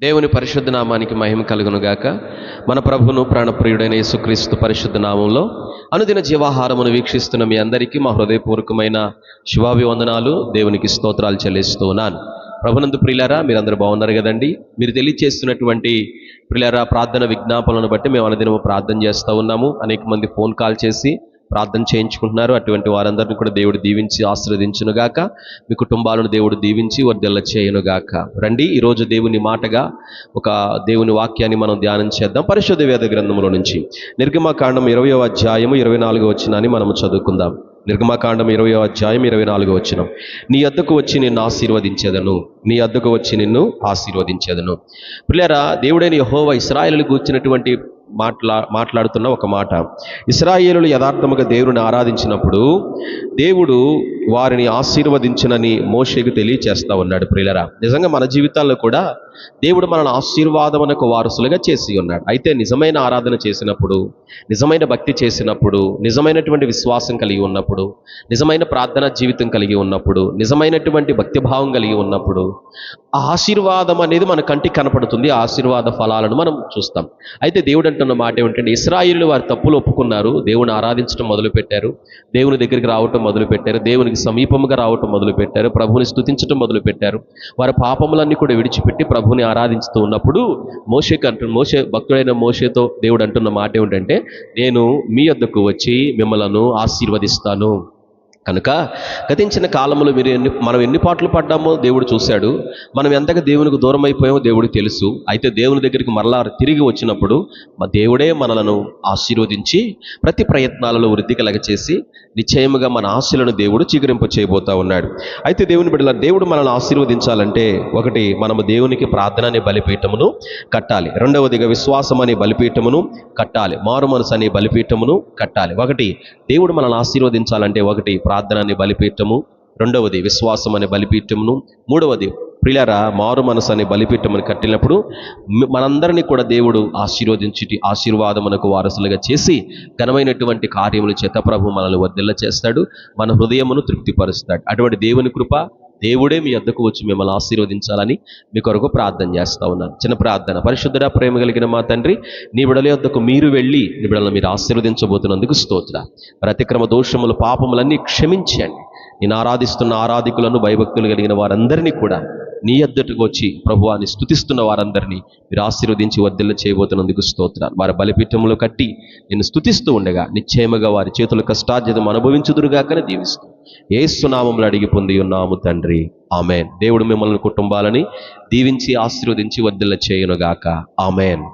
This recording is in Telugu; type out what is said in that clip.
దేవుని పరిశుద్ధ నామానికి మహిమ కలుగును గాక మన ప్రభును ప్రాణప్రియుడైన యేసుక్రీస్తు పరిశుద్ధ నామంలో అనుదిన జీవాహారమును వీక్షిస్తున్న మీ అందరికీ మా హృదయపూర్వకమైన శుభాభివందనాలు. దేవునికి స్తోత్రాలు చెల్లిస్తూ ఉన్నాను ప్రభునందు ప్రియులారా మీరందరూ బాగున్నారు కదండి? మీరు తెలియచేస్తున్నటువంటి ప్రియులారా ప్రార్థన విజ్ఞాపనలను బట్టి మేము అనుదినము ప్రార్థన చేస్తూ ఉన్నాము. అనేక మంది ఫోన్ కాల్ చేసి ప్రార్థన చేయించుకుంటున్నారు. అటువంటి వారందరిని కూడా దేవుడు దీవించి ఆశీర్వదించునుగాక. మీ కుటుంబాలను దేవుడు దీవించి వర్దెల్ల చేయనుగాక. రండి ఈరోజు దేవుని మాటగా ఒక దేవుని వాక్యాన్ని మనం ధ్యానం చేద్దాం. పరిశుద్ధ వేద గ్రంథంలో నుంచి నిర్గమకాండం ఇరవయో అధ్యాయము ఇరవై నాలుగో వచ్చినాన్ని మనం చదువుకుందాం. నిర్గమకాండం ఇరవయో అధ్యాయం ఇరవై నాలుగో వచ్చిన నీ అద్దకు వచ్చి నిన్ను ఆశీర్వదించేదను. నీ అద్దకు వచ్చి నిన్ను ఆశీర్వదించేదను. పిల్లరా దేవుడైన యహోవ ఇస్రాయలు కూర్చున్నటువంటి మాట్లా మాట్లాడుతున్న ఒక మాట. ఇస్రాయేలు యథార్థముగా దేవుని ఆరాధించినప్పుడు దేవుడు వారిని ఆశీర్వదించినని మోషేకు తెలియచేస్తా ఉన్నాడు ప్రియులరా. నిజంగా మన జీవితాల్లో కూడా దేవుడు మనల్ని ఆశీర్వాదమునకు వారసులుగా చేసి ఉన్నాడు. అయితే నిజమైన ఆరాధన చేసినప్పుడు నిజమైన భక్తి చేసినప్పుడు నిజమైనటువంటి విశ్వాసం కలిగి ఉన్నప్పుడు నిజమైన ప్రార్థనా జీవితం కలిగి ఉన్నప్పుడు నిజమైనటువంటి భక్తిభావం కలిగి ఉన్నప్పుడు ఆ ఆశీర్వాదం అనేది మన కంటికి కనపడుతుంది. ఆ ఆశీర్వాద ఫలాలను మనం చూస్తాం. అయితే దేవుడు అంటున్న మాట ఏమిటంటే ఇస్రాయిల్ వారి తప్పులు ఒప్పుకున్నారు. దేవుని ఆరాధించడం మొదలుపెట్టారు. దేవుని దగ్గరికి రావటం మొదలుపెట్టారు. దేవునికి సమీపముగా రావటం మొదలుపెట్టారు. ప్రభుని స్థుతించటం మొదలుపెట్టారు. వారి పాపములన్నీ కూడా విడిచిపెట్టి ప్రభుని ఆరాధించుతూ ఉన్నప్పుడు మోషేకి అంటు మోషే భక్తుడైన మోషేతో దేవుడు అంటున్న మాట ఏమిటంటే నేను మీ వద్దకు వచ్చి మిమ్మలను ఆశీర్వదిస్తాను. కనుక గతించిన కాలంలో మీరు ఎన్ని మనం ఎన్ని పాటలు పడ్డామో దేవుడు చూశాడు. మనం ఎంతగా దేవునికి దూరం అయిపోయామో దేవుడికి తెలుసు. అయితే దేవుని దగ్గరికి మరలా తిరిగి వచ్చినప్పుడు మా దేవుడే మనలను ఆశీర్వదించి ప్రతి ప్రయత్నాలలో వృద్ధి కలగ చేసి నిశ్చయముగా మన ఆశలను దేవుడు చీకరింప చేయబోతా ఉన్నాడు. అయితే దేవుని బిడ్డల దేవుడు మనల్ని ఆశీర్వదించాలంటే ఒకటి మనము దేవునికి ప్రార్థన అనే బలిపీఠమును కట్టాలి. రెండవదిగా విశ్వాసం అనే బలిపీఠమును కట్టాలి. మారు మనసు అనే బలిపీఠమును కట్టాలి. ఒకటి దేవుడు మనల్ని ఆశీర్వదించాలంటే ఒకటి ప్రార్థన అనే బలిపీఠము రెండవది విశ్వాసం అనే బలిపీఠమును మూడవది ప్రిలరా మారు మనసు అనే బలిపీఠమును కట్టినప్పుడు మనందరినీ కూడా దేవుడు ఆశీర్వదించి ఆశీర్వాదమునకు వారసులుగా చేసి ఘనమైనటువంటి కార్యములు చేత ప్రభు మనల్ని వర్ధిల్ల చేస్తాడు మన హృదయమును తృప్తిపరుస్తాడు. అటువంటి దేవుని కృప దేవుడే మీ వద్దకు వచ్చి మిమ్మల్ని ఆశీర్వదించాలని మీ కొరకు ప్రార్థన చేస్తా ఉన్నాను. చిన్న ప్రార్థన. పరిశుద్ధుడా ప్రేమ కలిగిన మా తండ్రి నీ బిడల వద్దకు మీరు వెళ్ళి నీ బిడలను మీరు ఆశీర్వదించబోతున్నందుకు స్తోత్ర. ప్రతిక్రమ దోషములు పాపములన్నీ క్షమించండి. నేను ఆరాధిస్తున్న ఆరాధికులను భయభక్తులు కలిగిన వారందరినీ కూడా నీ ఎద్దటకు వచ్చి ప్రభువాన్ని స్తుతిస్తున్న వారందరినీ మీరు ఆశీర్వదించి వర్ధిల్ల చేయబోతున్నందుకు స్తోత్రాలు. వారి బలిపీఠములు కట్టి నేను స్థుతిస్తూ ఉండగా నిశ్చయముగా వారి చేతుల కష్టార్జితం అనుభవించుదురుగాకనే దీవిస్తూ ఏసునామంలో అడిగి పొంది ఉన్నాము తండ్రి. ఆమెన్. దేవుడు మిమ్మల్ని కుటుంబాలని దీవించి ఆశీర్వదించి వర్ధిల్ల చేయనుగాక. ఆమెన్.